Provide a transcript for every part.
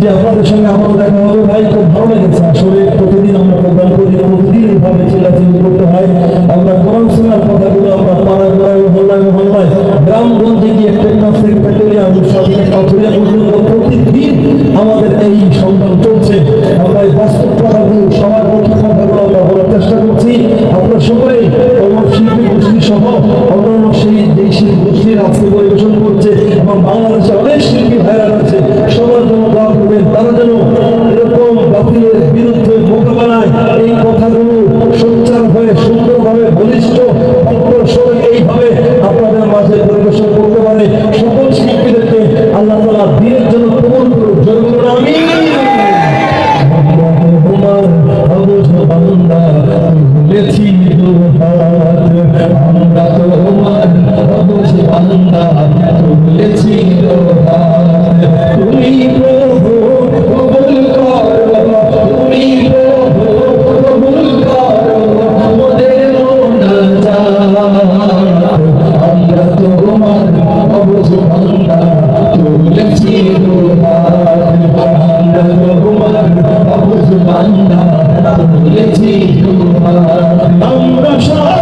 যে আপনাদের সঙ্গে আমার দেখা হবে, ভাই, খুব ভালো লেগেছে। আসলে প্রতিদিন আমরা প্রোগ্রাম করি প্রতিদিন এইভাবে চিল্লাচিল্লি করতে হয়। আমরা কোরআন শোনার কথাগুলো আমরা পাড়ায় পাড়ায় মহল্লায় মহল্লায় গ্রামগঞ্জে গিয়ে টেকনাফ থেকে সরকার কাঠুরিয়া পর্যন্ত প্রতিদিন আমাদের এই সংগ্রাম চলছে। আমরা এই বাস্তব কথাগুলো সবার মুখে কথাগুলো আমরা বলার চেষ্টা করছি। আপনারা সকলেই অমর শিল্পী গোষ্ঠী সহ অন্যান্য সেই দেশের গোষ্ঠীর আজকে পরিবেশন করছে এবং বাংলাদেশে অনেক শিল্পী ভাইরা আছে সবার জন্য তারা যেন এরকম বাতিলের বিরুদ্ধে মোকাবেলায় এই কথাগুলো সোচ্চার হয়ে, সুন্দরভাবে বলিষ্ঠ অগ্রসর এইভাবে আপনাদের মাঝে পরিবেশন করতে পারে। সকল শিল্পীদেরকে আল্লাহ তালা দিনের জন্য কবুল করুক বলুন আমি আমরা তোমার বান্দা তুলেছি তুমি বান্দা দুহাত আমরা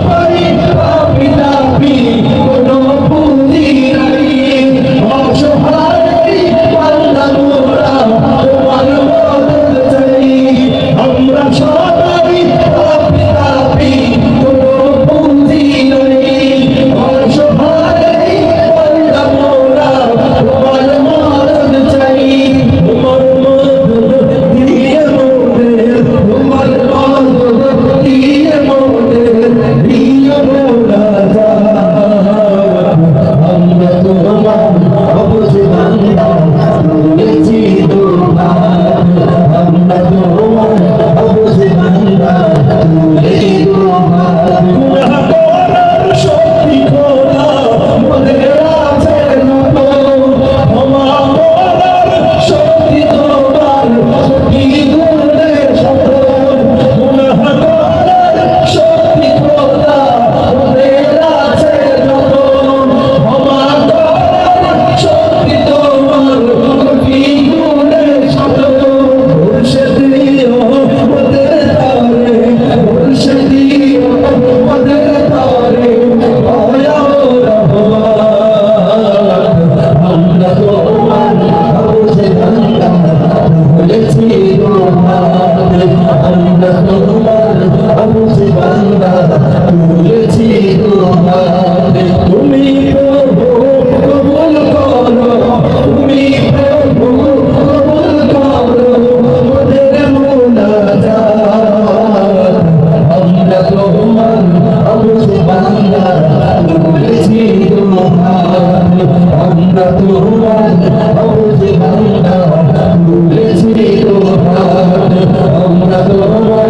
আমরা তোমার ধ্বংস বান্দা তুলেছি তোমার তুমি প্রভু কবুল করো তুমি প্রভু কবুল করো আমাদের মোনাজাত আমরা তোমার ধ্বংস বান্দা তুলেছি তোমার আমরা তোমার ধ্বংস বান্দা তুলে da sua